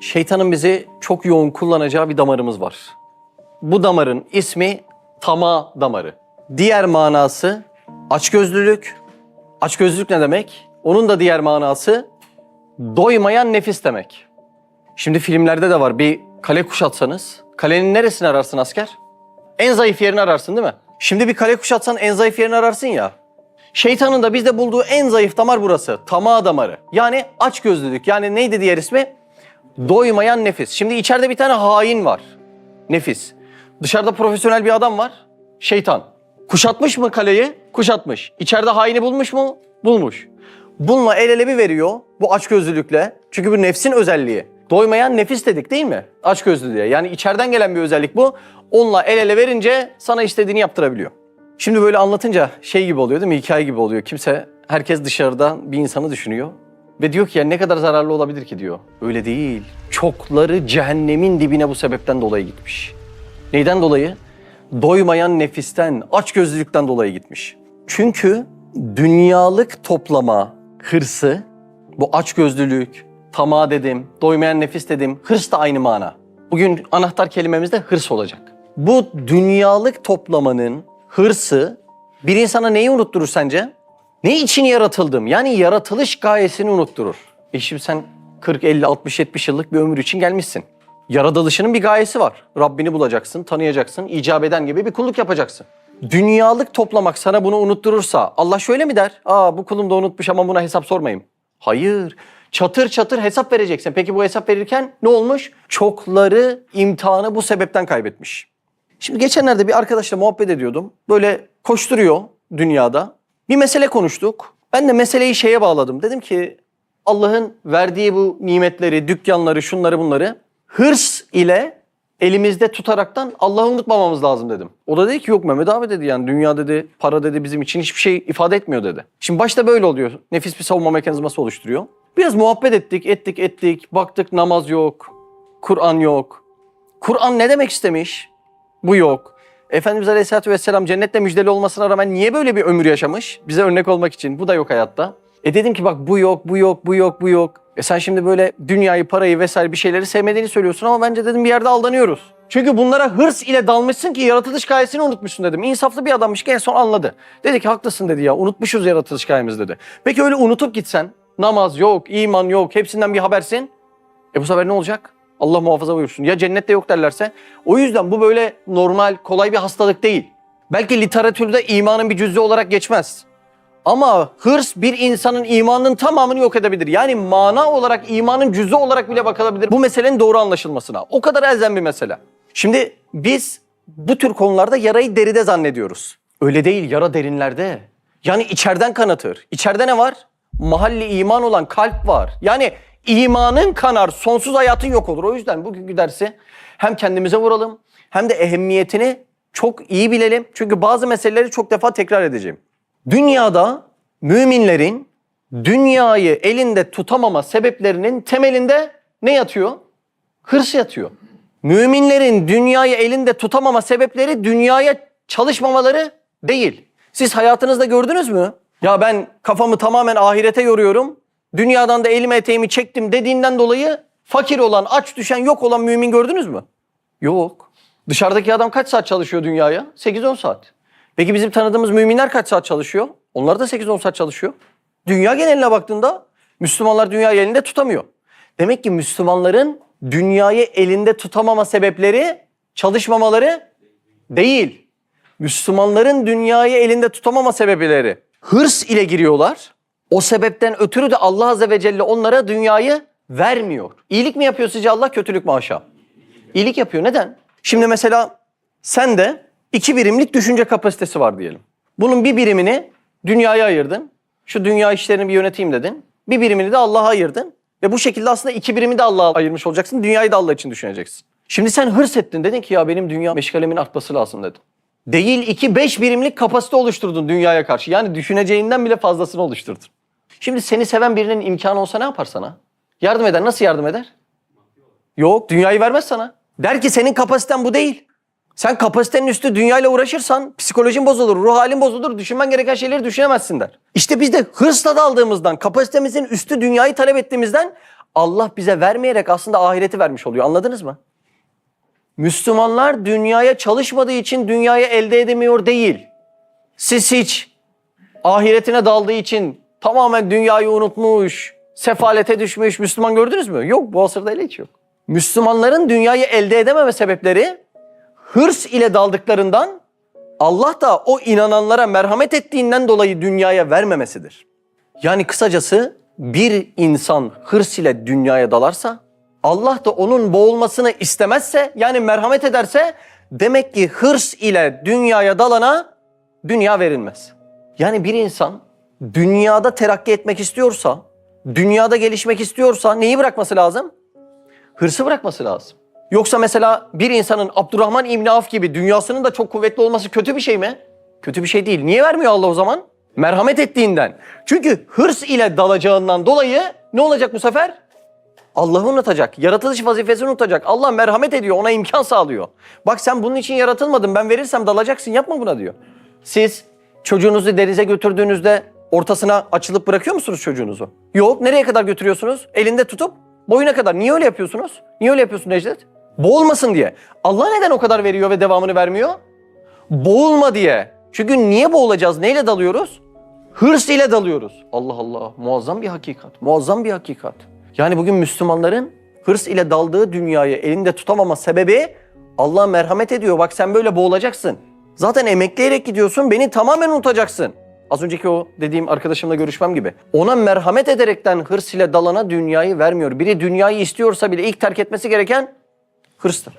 Şeytanın bizi çok yoğun kullanacağı bir damarımız var. Bu damarın ismi tama damarı. Diğer manası açgözlülük. Açgözlülük ne demek? Onun da diğer manası doymayan nefis demek. Şimdi filmlerde de var. Bir kale kuşatsanız, kalenin neresini ararsın asker? En zayıf yerini ararsın değil mi? Şimdi bir kale kuşatsan en zayıf yerini ararsın ya. Şeytanın da bizde bulduğu en zayıf damar burası. Tama damarı. Yani açgözlülük. Yani neydi diğer ismi? Doymayan nefis. Şimdi içeride bir tane hain var. Nefis. Dışarıda profesyonel bir adam var. Şeytan. Kuşatmış mı kaleyi? Kuşatmış. İçeride haini bulmuş mu? Bulmuş. Bununla el ele bir veriyor bu açgözlülükle. Çünkü bu nefsin özelliği. Doymayan nefis dedik değil mi? Açgözlülüğe. Yani içeriden gelen bir özellik bu. Onunla el ele verince sana istediğini yaptırabiliyor. Şimdi böyle anlatınca şey gibi oluyor değil mi? Hikaye gibi oluyor. Kimse, herkes dışarıdan bir insanı düşünüyor. Ve diyor ki ya ne kadar zararlı olabilir ki diyor. Öyle değil. Çokları cehennemin dibine bu sebepten dolayı gitmiş. Neyden dolayı? Doymayan nefisten, açgözlülükten dolayı gitmiş. Çünkü dünyalık toplama hırsı, bu açgözlülük, tamah dedim, doymayan nefis dedim, hırs da aynı mana. Bugün anahtar kelimemiz de hırs olacak. Bu dünyalık toplamanın hırsı bir insana neyi unutturur sence? Ne için yaratıldım? Yani yaratılış gayesini unutturur. E şimdi sen 40, 50, 60, 70 yıllık bir ömür için gelmişsin. Yaratılışının bir gayesi var. Rabbini bulacaksın, tanıyacaksın, icap eden gibi bir kulluk yapacaksın. Dünyalık toplamak sana bunu unutturursa Allah şöyle mi der? Aa bu kulum da unutmuş ama buna hesap sormayayım. Hayır. Çatır çatır hesap vereceksin. Peki bu hesap verirken ne olmuş? Çokları imtihanı bu sebepten kaybetmiş. Şimdi geçenlerde bir arkadaşla muhabbet ediyordum. Böyle koşturuyor dünyada. Bir mesele konuştuk. Ben de meseleyi şeye bağladım. Dedim ki Allah'ın verdiği bu nimetleri, dükkanları, şunları bunları hırs ile elimizde tutaraktan Allah'ı unutmamamız lazım dedim. O da dedi ki yok Mehmet abi dedi yani dünya dedi, para dedi bizim için hiçbir şey ifade etmiyor dedi. Şimdi başta böyle oluyor. Nefis bir savunma mekanizması oluşturuyor. Biraz muhabbet ettik, ettik, ettik. Baktık namaz yok, Kur'an yok. Kur'an ne demek istemiş? Bu yok. Efendimiz Aleyhisselatü Vesselam cennetle müjdeli olmasına rağmen niye böyle bir ömür yaşamış? Bize örnek olmak için. Bu da yok hayatta. E dedim ki bak bu yok, bu yok, bu yok, bu yok. E sen şimdi böyle dünyayı, parayı vesaire bir şeyleri sevmediğini söylüyorsun ama bence dedim bir yerde aldanıyoruz. Çünkü bunlara hırs ile dalmışsın ki yaratılış gayesini unutmuşsun dedim. İnsaflı bir adammış ki en son anladı. Dedi ki haklısın dedi ya unutmuşuz yaratılış gayemizi dedi. Peki öyle unutup gitsen namaz yok, iman yok hepsinden bir habersin. E bu sefer ne olacak? Allah muhafaza buyursun. Ya cennette yok derlerse. O yüzden bu böyle normal, kolay bir hastalık değil. Belki literatürde imanın bir cüzü olarak geçmez. Ama hırs bir insanın imanının tamamını yok edebilir. Yani mana olarak imanın cüzü olarak bile bakılabilir. Bu meselenin doğru anlaşılmasına. O kadar elzem bir mesele. Şimdi biz bu tür konularda yarayı deride zannediyoruz. Öyle değil, yara derinlerde. Yani içeriden kanatır. İçeride ne var? Mahalli iman olan kalp var. Yani imanın kanar, sonsuz hayatın yok olur. O yüzden bugünkü dersi hem kendimize vuralım hem de ehemmiyetini çok iyi bilelim. Çünkü bazı meseleleri çok defa tekrar edeceğim. Dünyada müminlerin dünyayı elinde tutamama sebeplerinin temelinde ne yatıyor? Hırs yatıyor. Müminlerin dünyayı elinde tutamama sebepleri dünyaya çalışmamaları değil. Siz hayatınızda gördünüz mü? Ya ben kafamı tamamen ahirete yoruyorum. Dünyadan da elime eteğimi çektim dediğinden dolayı fakir olan, aç düşen, yok olan mümin gördünüz mü? Yok. Dışarıdaki adam kaç saat çalışıyor dünyaya? 8-10 saat. Peki bizim tanıdığımız müminler kaç saat çalışıyor? Onlar da 8-10 saat çalışıyor. Dünya geneline baktığında Müslümanlar dünyayı elinde tutamıyor. Demek ki Müslümanların dünyayı elinde tutamama sebepleri çalışmamaları değil. Müslümanların dünyayı elinde tutamama sebepleri hırs ile giriyorlar. O sebepten ötürü de Allah Azze ve Celle onlara dünyayı vermiyor. İyilik mi yapıyor sizce Allah, kötülük mü aşağı? İyilik yapıyor. Neden? Şimdi mesela sen de iki birimlik düşünce kapasitesi var diyelim. Bunun bir birimini dünyaya ayırdın. Şu dünya işlerini bir yöneteyim dedin. Bir birimini de Allah'a ayırdın. Ve bu şekilde aslında iki birimi de Allah'a ayırmış olacaksın. Dünyayı da Allah için düşüneceksin. Şimdi sen hırs ettin. Dedin ki ya benim dünya meşgalemin artması lazım dedin. Değil iki beş birimlik kapasite oluşturdun dünyaya karşı. Yani düşüneceğinden bile fazlasını oluşturdun. Şimdi seni seven birinin imkanı olsa ne yapar sana? Yardım eder. Nasıl yardım eder? Yok dünyayı vermez sana. Der ki senin kapasiten bu değil. Sen kapasitenin üstü dünyayla uğraşırsan psikolojin bozulur, ruh halin bozulur, düşünmen gereken şeyleri düşünemezsin der. İşte biz de hırsla daldığımızdan, kapasitemizin üstü dünyayı talep ettiğimizden Allah bize vermeyerek aslında ahireti vermiş oluyor. Anladınız mı? Müslümanlar dünyaya çalışmadığı için dünyayı elde edemiyor değil. Siz hiç ahiretine daldığı için tamamen dünyayı unutmuş, sefalete düşmüş Müslüman gördünüz mü? Yok bu asırda öyle hiç yok. Müslümanların dünyayı elde edememe sebepleri hırs ile daldıklarından Allah da o inananlara merhamet ettiğinden dolayı dünyaya vermemesidir. Yani kısacası bir insan hırs ile dünyaya dalarsa Allah da onun boğulmasını istemezse yani merhamet ederse demek ki hırs ile dünyaya dalana dünya verilmez. Yani bir insan dünyada terakki etmek istiyorsa, dünyada gelişmek istiyorsa neyi bırakması lazım? Hırsı bırakması lazım. Yoksa mesela bir insanın Abdurrahman İbni Avf gibi dünyasının da çok kuvvetli olması kötü bir şey mi? Kötü bir şey değil. Niye vermiyor Allah o zaman? Merhamet ettiğinden. Çünkü hırs ile dalacağından dolayı ne olacak bu sefer? Allah'ı unutacak. Yaratılış vazifesini unutacak. Allah merhamet ediyor. Ona imkan sağlıyor. Bak sen bunun için yaratılmadın. Ben verirsem dalacaksın. Yapma buna diyor. Siz çocuğunuzu denize götürdüğünüzde ortasına açılıp bırakıyor musunuz çocuğunuzu? Yok. Nereye kadar götürüyorsunuz? Elinde tutup boyuna kadar. Niye öyle yapıyorsunuz? Niye öyle yapıyorsun Necdet? Boğulmasın diye. Allah neden o kadar veriyor ve devamını vermiyor? Boğulma diye. Çünkü niye boğulacağız? Neyle dalıyoruz? Hırs ile dalıyoruz. Allah Allah. Muazzam bir hakikat. Muazzam bir hakikat. Yani bugün Müslümanların hırs ile daldığı dünyayı elinde tutamama sebebi Allah merhamet ediyor. Bak sen böyle boğulacaksın. Zaten emekleyerek gidiyorsun. Beni tamamen unutacaksın. Az önceki o dediğim arkadaşımla görüşmem gibi. Ona merhamet ederekten hırs ile dalana dünyayı vermiyor. Biri dünyayı istiyorsa bile ilk terk etmesi gereken hırstır.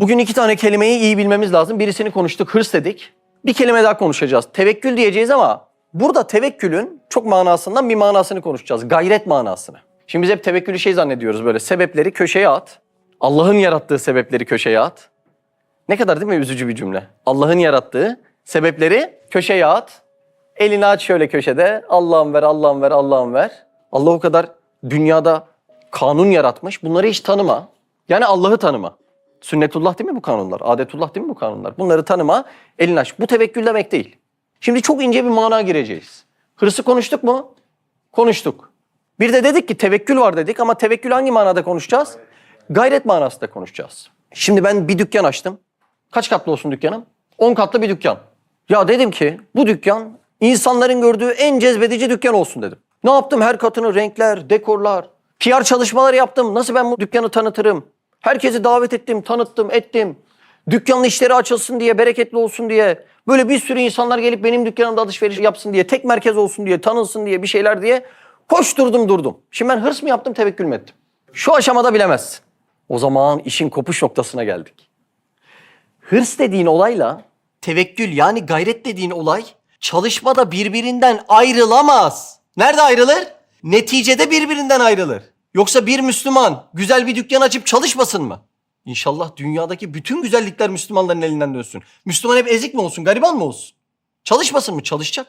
Bugün iki tane kelimeyi iyi bilmemiz lazım. Birisini konuştuk, hırs dedik. Bir kelime daha konuşacağız. Tevekkül diyeceğiz ama burada tevekkülün çok manasından bir manasını konuşacağız. Gayret manasını. Şimdi biz hep tevekkülü şey zannediyoruz böyle sebepleri köşeye at. Allah'ın yarattığı sebepleri köşeye at. Ne kadar değil mi üzücü bir cümle. Allah'ın yarattığı sebepleri köşeye at. Elini aç şöyle köşede. Allah'ım ver, Allah'ım ver, Allah'ım ver. Allah o kadar dünyada kanun yaratmış. Bunları hiç tanıma. Yani Allah'ı tanıma. Sünnetullah değil mi bu kanunlar? Adetullah değil mi bu kanunlar? Bunları tanıma, elini aç. Bu tevekkül demek değil. Şimdi çok ince bir mana gireceğiz. Hırsı konuştuk mu? Konuştuk. Bir de dedik ki tevekkül var dedik ama tevekkül hangi manada konuşacağız? Gayret manasında konuşacağız. Şimdi ben bir dükkan açtım. Kaç katlı olsun dükkanım? 10 katlı bir dükkan. Ya dedim ki bu dükkan insanların gördüğü en cezbedici dükkan olsun dedim. Ne yaptım? Her katını renkler, dekorlar, PR çalışmaları yaptım. Nasıl ben bu dükkanı tanıtırım? Herkesi davet ettim, tanıttım, ettim. Dükkanın işleri açılsın diye, bereketli olsun diye. Böyle bir sürü insanlar gelip benim dükkanımda alışveriş yapsın diye, tek merkez olsun diye, tanınsın diye bir şeyler diye koşturdum durdum. Şimdi ben hırs mı yaptım, tevekkül mü ettim? Şu aşamada bilemezsin. O zaman işin kopuş noktasına geldik. Hırs dediğin olayla tevekkül yani gayret dediğin olay çalışmada birbirinden ayrılamaz. Nerede ayrılır? Neticede birbirinden ayrılır. Yoksa bir Müslüman güzel bir dükkan açıp çalışmasın mı? İnşallah dünyadaki bütün güzellikler Müslümanların elinden dönsün. Müslüman hep ezik mi olsun, gariban mı olsun? Çalışmasın mı? Çalışacak.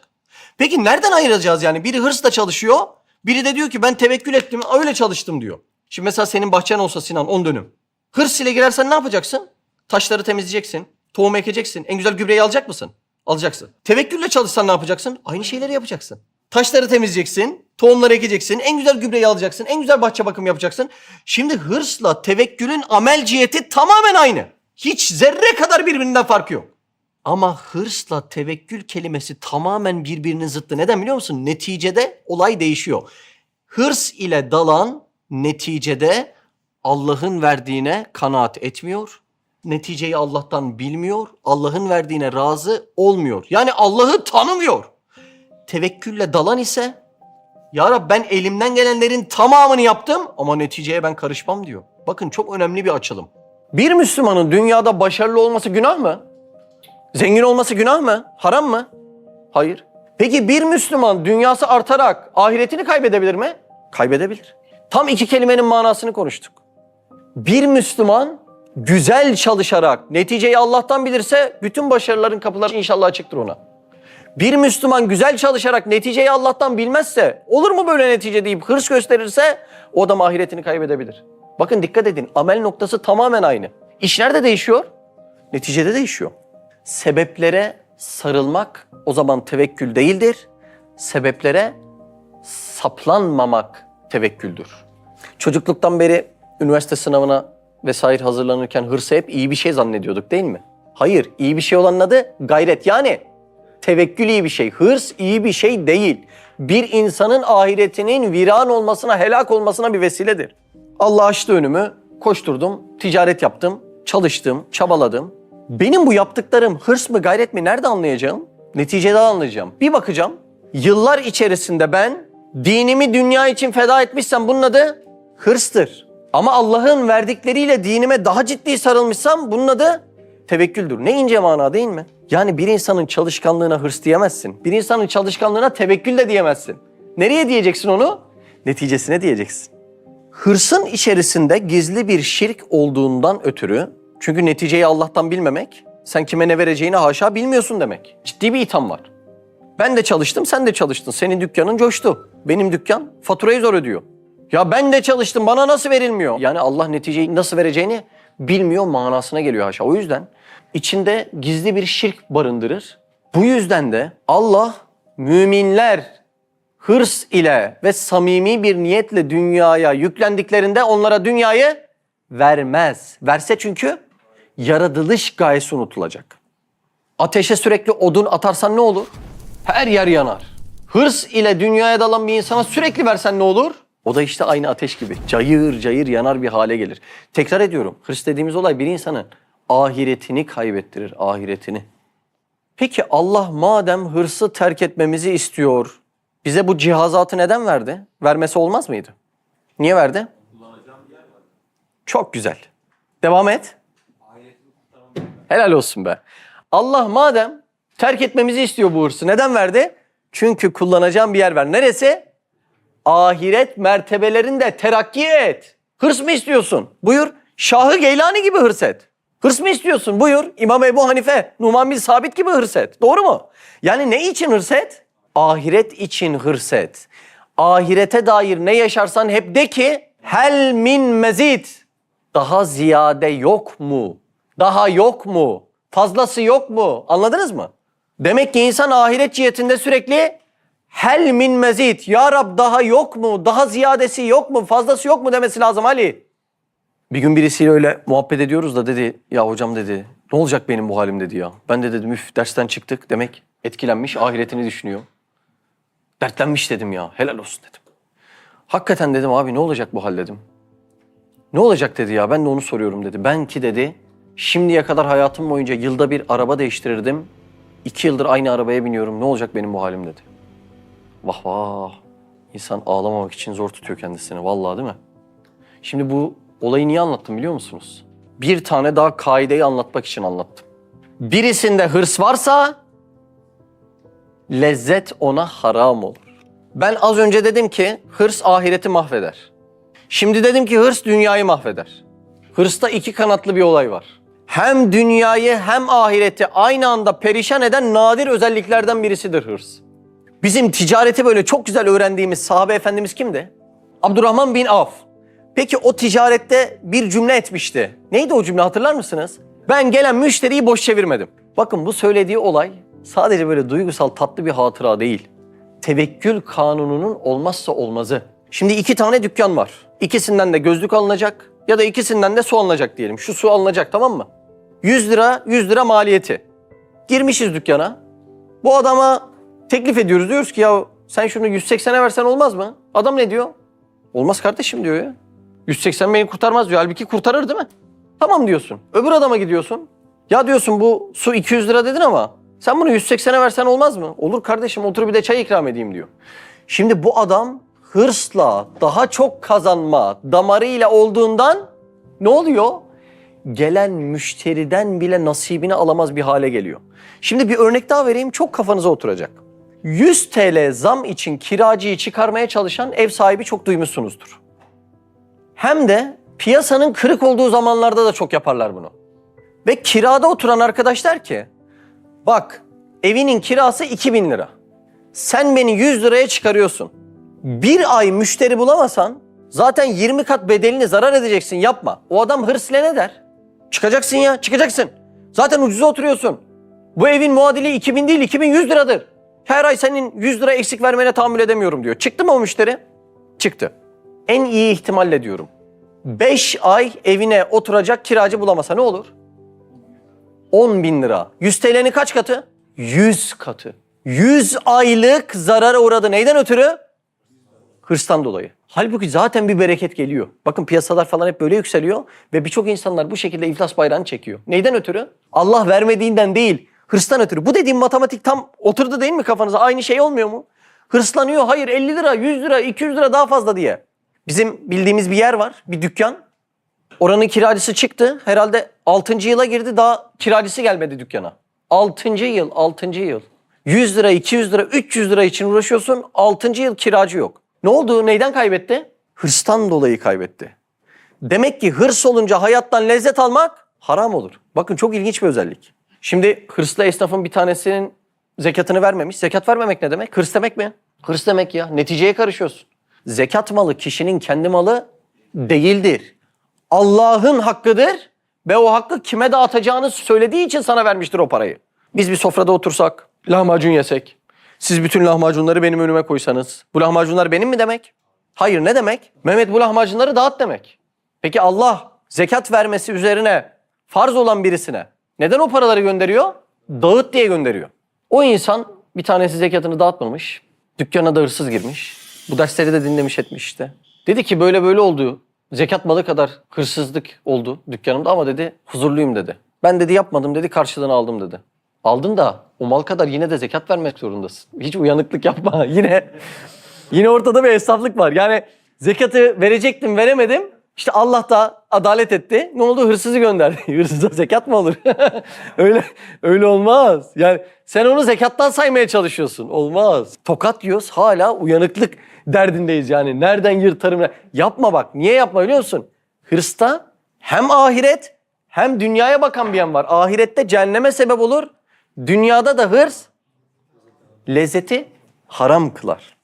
Peki nereden ayıracağız yani? Biri hırsla çalışıyor, biri de diyor ki ben tevekkül ettim, öyle çalıştım diyor. Şimdi mesela senin bahçen olsa Sinan 10 dönüm. Hırs ile girersen ne yapacaksın? Taşları temizleyeceksin, tohum ekeceksin, en güzel gübreyi alacak mısın? Alacaksın. Tevekkülle çalışsan ne yapacaksın? Aynı şeyleri yapacaksın. Taşları temizleyeceksin, tohumları ekeceksin, en güzel gübreyi alacaksın, en güzel bahçe bakımı yapacaksın. Şimdi hırsla tevekkülün amel ciheti tamamen aynı. Hiç zerre kadar birbirinden farkı yok. Ama hırsla tevekkül kelimesi tamamen birbirinin zıttı. Neden biliyor musun? Neticede olay değişiyor. Hırs ile dalan neticede Allah'ın verdiğine kanaat etmiyor. Neticeyi Allah'tan bilmiyor. Allah'ın verdiğine razı olmuyor. Yani Allah'ı tanımıyor. Tevekkülle dalan ise ya Rab ben elimden gelenlerin tamamını yaptım ama neticeye ben karışmam diyor. Bakın çok önemli bir açılım. Bir Müslümanın dünyada başarılı olması günah mı? Zengin olması günah mı? Haram mı? Hayır. Peki bir Müslüman dünyası artarak ahiretini kaybedebilir mi? Kaybedebilir. Tam iki kelimenin manasını konuştuk. Bir Müslüman güzel çalışarak neticeyi Allah'tan bilirse bütün başarıların kapıları inşallah açıktır ona. Bir Müslüman güzel çalışarak neticeyi Allah'tan bilmezse, olur mu böyle netice deyip hırs gösterirse o da ahiretini kaybedebilir. Bakın dikkat edin amel noktası tamamen aynı. İş nerede değişiyor? Neticede değişiyor. Sebeplere sarılmak o zaman tevekkül değildir. Sebeplere saplanmamak tevekküldür. Çocukluktan beri üniversite sınavına vesaire hazırlanırken hırsı hep iyi bir şey zannediyorduk değil mi? Hayır, iyi bir şey olanın adı gayret. Yani tevekkül iyi bir şey, hırs iyi bir şey değil. Bir insanın ahiretinin viran olmasına, helak olmasına bir vesiledir. Allah açtı önümü, koşturdum, ticaret yaptım, çalıştım, çabaladım. Benim bu yaptıklarım hırs mı, gayret mi nerede anlayacağım? Neticede anlayacağım. Bir bakacağım, yıllar içerisinde ben dinimi dünya için feda etmişsem bunun adı hırstır. Ama Allah'ın verdikleriyle dinime daha ciddi sarılmışsam bunun adı tevekküldür. Ne ince mana değil mi? Yani bir insanın çalışkanlığına hırs diyemezsin. Bir insanın çalışkanlığına tevekkül de diyemezsin. Nereye diyeceksin onu? Neticesine diyeceksin. Hırsın içerisinde gizli bir şirk olduğundan ötürü, çünkü neticeyi Allah'tan bilmemek, sen kime ne vereceğini haşa bilmiyorsun demek. Ciddi bir itham var. Ben de çalıştım, sen de çalıştın. Senin dükkanın coştu. Benim dükkan faturayı zor ödüyor. Ya ben de çalıştım, bana nasıl verilmiyor? Yani Allah neticeyi nasıl vereceğini bilmiyor manasına geliyor haşa. O yüzden içinde gizli bir şirk barındırır. Bu yüzden de Allah müminler hırs ile ve samimi bir niyetle dünyaya yüklendiklerinde onlara dünyayı vermez. Verse çünkü yaratılış gayesi unutulacak. Ateşe sürekli odun atarsan ne olur? Her yer yanar. Hırs ile dünyaya dalan bir insana sürekli versen ne olur? O da işte aynı ateş gibi. Cayır cayır yanar bir hale gelir. Tekrar ediyorum. Hırs dediğimiz olay bir insanın ahiretini kaybettirir. Ahiretini. Peki Allah madem hırsı terk etmemizi istiyor, bize bu cihazatı neden verdi? Vermesi olmaz mıydı? Niye verdi? Çok güzel. Devam et. Helal olsun be. Allah madem terk etmemizi istiyor bu hırsı. Neden verdi? Çünkü kullanacağım bir yer ver. Neresi? Ahiret mertebelerinde terakki et. Hırs mı istiyorsun? Buyur. Şahı Geylani gibi hırs et. Hırs mı istiyorsun? Buyur. İmam Ebu Hanife, Numan bin Sabit gibi hırs et. Doğru mu? Yani ne için hırs et? Ahiret için hırs et. Ahirete dair ne yaşarsan hep de ki hel min mezid. Daha ziyade yok mu? Daha yok mu? Fazlası yok mu? Anladınız mı? Demek ki insan ahiret cihetinde sürekli hel min mezid. Ya Rab daha yok mu? Daha ziyadesi yok mu? Fazlası yok mu demesi lazım Ali. Bir gün birisiyle öyle muhabbet ediyoruz da dedi ya hocam dedi ne olacak benim bu halim dedi ya. Ben de dedim üf dersten çıktık demek etkilenmiş ahiretini düşünüyor. Dertlenmiş dedim ya helal olsun dedim. Hakikaten dedim abi ne olacak bu hal dedim. Ne olacak dedi ya ben de onu soruyorum dedi. Ben ki dedi şimdiye kadar hayatım boyunca yılda bir araba değiştirirdim. İki yıldır aynı arabaya biniyorum ne olacak benim bu halim dedi. Vah vah insan ağlamamak için zor tutuyor kendisini vallahi değil mi? Şimdi bu olayı niye anlattım biliyor musunuz? Bir tane daha kaideyi anlatmak için anlattım. Birisinde hırs varsa lezzet ona haram olur. Ben az önce dedim ki hırs ahireti mahveder. Şimdi dedim ki hırs dünyayı mahveder. Hırsta iki kanatlı bir olay var. Hem dünyayı hem ahireti aynı anda perişan eden nadir özelliklerden birisidir hırs. Bizim ticareti böyle çok güzel öğrendiğimiz sahabe efendimiz kimdi? Abdurrahman bin Avf. Peki o ticarette bir cümle etmişti. Neydi o cümle hatırlar mısınız? Ben gelen müşteriyi boş çevirmedim. Bakın bu söylediği olay sadece böyle duygusal tatlı bir hatıra değil. Tevekkül kanununun olmazsa olmazı. Şimdi iki tane dükkan var. İkisinden de gözlük alınacak ya da ikisinden de su alınacak diyelim. Şu su alınacak tamam mı? 100 lira 100 lira maliyeti. Girmişiz dükkana. Bu adama teklif ediyoruz. Diyoruz ki ya sen şunu 180'e versen olmaz mı? Adam ne diyor? Olmaz kardeşim diyor ya. 180 beni kurtarmaz diyor. Halbuki kurtarır değil mi? Tamam diyorsun. Öbür adama gidiyorsun. Ya diyorsun bu su 200 lira dedin ama sen bunu 180'e versen olmaz mı? Olur kardeşim otur bir de çay ikram edeyim diyor. Şimdi bu adam hırsla daha çok kazanma damarıyla olduğundan ne oluyor? Gelen müşteriden bile nasibini alamaz bir hale geliyor. Şimdi bir örnek daha vereyim çok kafanıza oturacak. 100 TL zam için kiracıyı çıkarmaya çalışan ev sahibi çok duymuşsunuzdur. Hem de piyasanın kırık olduğu zamanlarda da çok yaparlar bunu. Ve kirada oturan arkadaş der ki, bak evinin kirası 2000 lira. Sen beni 100 liraya çıkarıyorsun. Bir ay müşteri bulamasan zaten 20 kat bedelini zarar edeceksin yapma. O adam hırsla ne der? Çıkacaksın ya çıkacaksın. Zaten ucuza oturuyorsun. Bu evin muadili 2000 değil 2100 liradır. Her ay senin 100 lira eksik vermene tahammül edemiyorum diyor. Çıktı mı o müşteri? Çıktı. En iyi ihtimalle diyorum. 5 ay evine oturacak kiracı bulamasa ne olur? 10 bin lira. 100 TL'nin kaç katı? 100 katı. 100 aylık zarara uğradı. Neyden ötürü? Hırstan dolayı. Halbuki zaten bir bereket geliyor. Bakın piyasalar falan hep böyle yükseliyor ve birçok insanlar bu şekilde iflas bayrağını çekiyor. Neyden ötürü? Allah vermediğinden değil, hırstan ötürü. Bu dediğim matematik tam oturdu değil mi kafanıza? Aynı şey olmuyor mu? Hırslanıyor. Hayır 50 lira, 100 lira, 200 lira daha fazla diye. Bizim bildiğimiz bir yer var, bir dükkan. Oranın kiracısı çıktı. Herhalde 6. yıla girdi. Daha kiracısı gelmedi dükkana. 6. yıl, 6. yıl. 100 lira, 200 lira, 300 lira için uğraşıyorsun. 6. yıl kiracı yok. Ne oldu? Neyden kaybetti? Hırstan dolayı kaybetti. Demek ki hırs olunca hayattan lezzet almak haram olur. Bakın çok ilginç bir özellik. Şimdi hırslı esnafın bir tanesinin zekatını vermemiş. Zekat vermemek ne demek? Hırs demek mi? Hırs demek ya. Neticeye karışıyorsun. Zekat malı kişinin kendi malı değildir. Allah'ın hakkıdır ve o hakkı kime dağıtacağını söylediği için sana vermiştir o parayı. Biz bir sofrada otursak, lahmacun yesek, siz bütün lahmacunları benim önüme koysanız, bu lahmacunlar benim mi demek? Hayır ne demek? Mehmet bu lahmacunları dağıt demek. Peki Allah zekat vermesi üzerine farz olan birisine neden o paraları gönderiyor? Dağıt diye gönderiyor. O insan bir tanesi zekatını dağıtmamış, dükkana da hırsız girmiş. Bu dersleri de dinlemiş etmiş işte. Dedi ki böyle böyle oldu. Zekat malı kadar hırsızlık oldu dükkanımda ama dedi huzurluyum dedi. Ben dedi yapmadım dedi karşılığını aldım dedi. Aldın da o mal kadar yine de zekat vermek zorundasın. Hiç uyanıklık yapma. Yine yine ortada bir hesaplık var. Yani zekatı verecektim veremedim. İşte Allah da adalet etti. Ne oldu? Hırsızı gönderdi. Hırsıza zekat mı olur? öyle öyle olmaz. Yani sen onu zekattan saymaya çalışıyorsun. Olmaz. Tokat yiyoruz hala uyanıklık derdindeyiz yani. Nereden yırtarım? Yapma bak. Niye yapma biliyor musun? Hırsta hem ahiret hem dünyaya bakan bir yan var. Ahirette cehenneme sebep olur. Dünyada da hırs lezzeti haram kılar.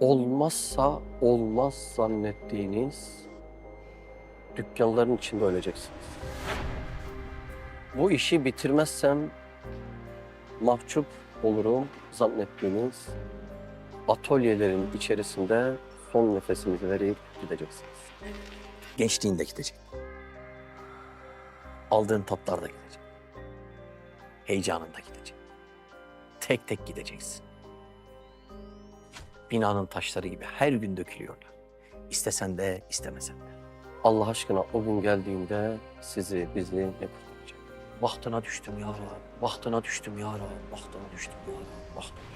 Olmazsa olmaz zannettiğiniz dükkanların içinde öleceksiniz. Bu işi bitirmezsem mahcup olurum zannettiğiniz atölyelerin içerisinde son nefesinizi verip gideceksiniz. Gençliğinde gidecek. Aldığın tatlar da gidecek. Heyecanında gidecek. Tek tek gideceksin. Binanın taşları gibi her gün dökülüyorlar. İstesen de istemesen de. Allah aşkına o gün geldiğinde sizi, bizi ne kurtaracak? Bahtına düştüm ya Rab, bahtına düştüm ya Rab, bahtına düştüm ya Rab, bahtına